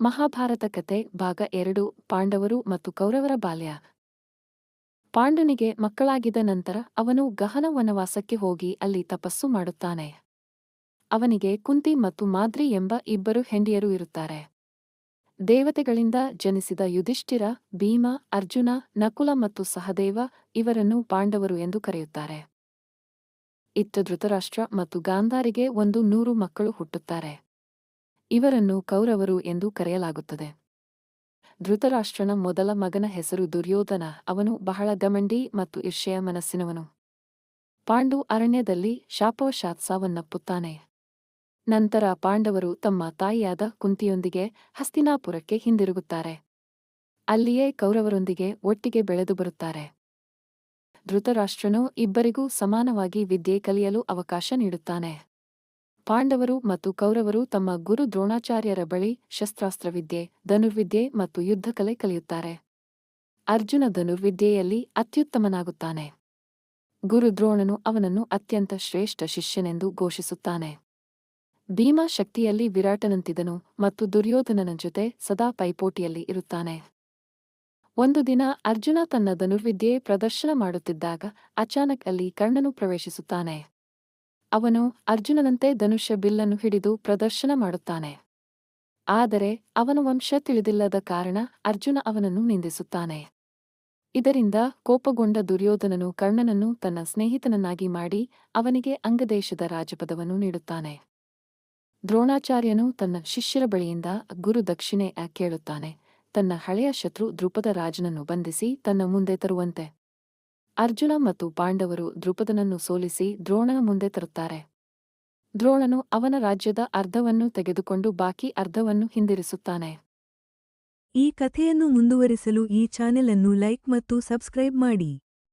ಮಹಾಭಾರತ ಕತೆ ಭಾಗ ಎರಡು, ಪಾಂಡವರು ಮತ್ತು ಕೌರವರ ಬಾಲ್ಯ. ಪಾಂಡನಿಗೆ ಮಕ್ಕಳಾಗಿದ ನಂತರ ಅವನು ಗಹನ ವನವಾಸಕ್ಕೆ ಹೋಗಿ ಅಲ್ಲಿ ತಪಸ್ಸು ಮಾಡುತ್ತಾನೆ. ಅವನಿಗೆ ಕುಂತಿ ಮತ್ತು ಮಾದ್ರಿ ಎಂಬ ಇಬ್ಬರು ಹೆಂಡಿಯರು ಇರುತ್ತಾರೆ. ದೇವತೆಗಳಿಂದ ಜನಿಸಿದ ಯುಧಿಷ್ಠಿರ, ಭೀಮ, ಅರ್ಜುನ, ನಕುಲ ಮತ್ತು ಸಹದೇವ ಇವರನ್ನು ಪಾಂಡವರು ಎಂದು ಕರೆಯುತ್ತಾರೆ. ಇತ್ತ ಧೃತರಾಷ್ಟ್ರ ಮತ್ತು ಗಾಂಧಾರಿಗೆ ಒಂದು ನೂರು ಮಕ್ಕಳು ಹುಟ್ಟುತ್ತಾರೆ. ಇವರನ್ನು ಕೌರವರು ಎಂದು ಕರೆಯಲಾಗುತ್ತದೆ. ಧೃತರಾಷ್ಟ್ರನ ಮೊದಲ ಮಗನ ಹೆಸರು ದುರ್ಯೋಧನ. ಅವನು ಬಹಳ ಗಮಂಡಿ ಮತ್ತು ಇರ್ಷೆಯ ಮನಸ್ಸಿನವನು. ಪಾಂಡು ಅರಣ್ಯದಲ್ಲಿ ಶಾಪವಶಾತ್ ಸಾವನ್ನಪ್ಪುತ್ತಾನೆ ನಂತರ ಪಾಂಡವರು ತಮ್ಮ ತಾಯಿಯಾದ ಕುಂತಿಯೊಂದಿಗೆ ಹಸ್ತಿನಾಪುರಕ್ಕೆ ಹಿಂದಿರುಗುತ್ತಾರೆ. ಅಲ್ಲಿಯೇ ಕೌರವರೊಂದಿಗೆ ಒಟ್ಟಿಗೆ ಬೆಳೆದು ಬರುತ್ತಾರೆ. ಧೃತರಾಷ್ಟ್ರನು ಇಬ್ಬರಿಗೂ ಸಮಾನವಾಗಿ ವಿದ್ಯೆ ಕಲಿಯಲು ಅವಕಾಶ ನೀಡುತ್ತಾನೆ. ಪಾಂಡವರು ಮತ್ತು ಕೌರವರು ತಮ್ಮ ಗುರು ದ್ರೋಣಾಚಾರ್ಯರ ಬಳಿ ಶಸ್ತ್ರಾಸ್ತ್ರವಿದ್ಯೆ, ಧನುರ್ವಿದ್ಯೆ ಮತ್ತು ಯುದ್ಧಕಲೆ ಕಲಿಯುತ್ತಾರೆ. ಅರ್ಜುನ ಧನುರ್ವಿದ್ಯೆಯಲ್ಲಿ ಅತ್ಯುತ್ತಮನಾಗುತ್ತಾನೆ. ಗುರು ದ್ರೋಣನು ಅವನನ್ನು ಅತ್ಯಂತ ಶ್ರೇಷ್ಠ ಶಿಷ್ಯನೆಂದು ಘೋಷಿಸುತ್ತಾನೆ. ಭೀಮ ಶಕ್ತಿಯಲ್ಲಿ ವಿರಾಟನಂತಿದನು ಮತ್ತು ದುರ್ಯೋಧನನ ಜೊತೆ ಸದಾ ಪೈಪೋಟಿಯಲ್ಲಿ ಇರುತ್ತಾನೆ. ಒಂದು ದಿನ ಅರ್ಜುನ ತನ್ನ ಧನುರ್ವಿದ್ಯೆ ಪ್ರದರ್ಶನ ಮಾಡುತ್ತಿದ್ದಾಗ ಅಚಾನಕ್ ಅಲ್ಲಿ ಕರ್ಣನು ಪ್ರವೇಶಿಸುತ್ತಾನೆ. ಅವನು ಅರ್ಜುನನಂತೆ ಧನುಷ್ಯ ಬಿಲ್ಲನ್ನು ಹಿಡಿದು ಪ್ರದರ್ಶನ ಮಾಡುತ್ತಾನೆ. ಆದರೆ ಅವನ ವಂಶ ತಿಳಿದಿಲ್ಲದ ಕಾರಣ ಅರ್ಜುನ ಅವನನ್ನು ನಿಂದಿಸುತ್ತಾನೆ. ಇದರಿಂದ ಕೋಪಗೊಂಡ ದುರ್ಯೋಧನನು ಕರ್ಣನನ್ನು ತನ್ನ ಸ್ನೇಹಿತನನ್ನಾಗಿ ಮಾಡಿ ಅವನಿಗೆ ಅಂಗದೇಶದ ರಾಜಪದವನ್ನು ನೀಡುತ್ತಾನೆ. ದ್ರೋಣಾಚಾರ್ಯನು ತನ್ನ ಶಿಷ್ಯರ ಬಳಿಯಿಂದ ಗುರು ದಕ್ಷಿಣೆ ಕೇಳುತ್ತಾನೆ. ತನ್ನ ಹಳೆಯ ಶತ್ರು ದ್ರುಪದ ರಾಜನನ್ನು ಬಂಧಿಸಿ ತನ್ನ ಮುಂದೆ ತರುವಂತೆ. ಅರ್ಜುನ ಮತ್ತು ಪಾಂಡವರು ದ್ರುಪದನನ್ನು ಸೋಲಿಸಿ ದ್ರೋಣನ ಮುಂದೆ ತರುತ್ತಾರೆ. ದ್ರೋಣನು ಅವನ ರಾಜ್ಯದ ಅರ್ಧವನ್ನು ತೆಗೆದುಕೊಂಡು ಬಾಕಿ ಅರ್ಧವನ್ನು ಹಿಂದಿರಿಸುತ್ತಾನೆ. ಈ ಕಥೆಯನ್ನು ಮುಂದುವರಿಸಲು ಈ ಚಾನೆಲ್ ಅನ್ನು ಲೈಕ್ ಮತ್ತು ಸಬ್ಸ್ಕ್ರೈಬ್ ಮಾಡಿ.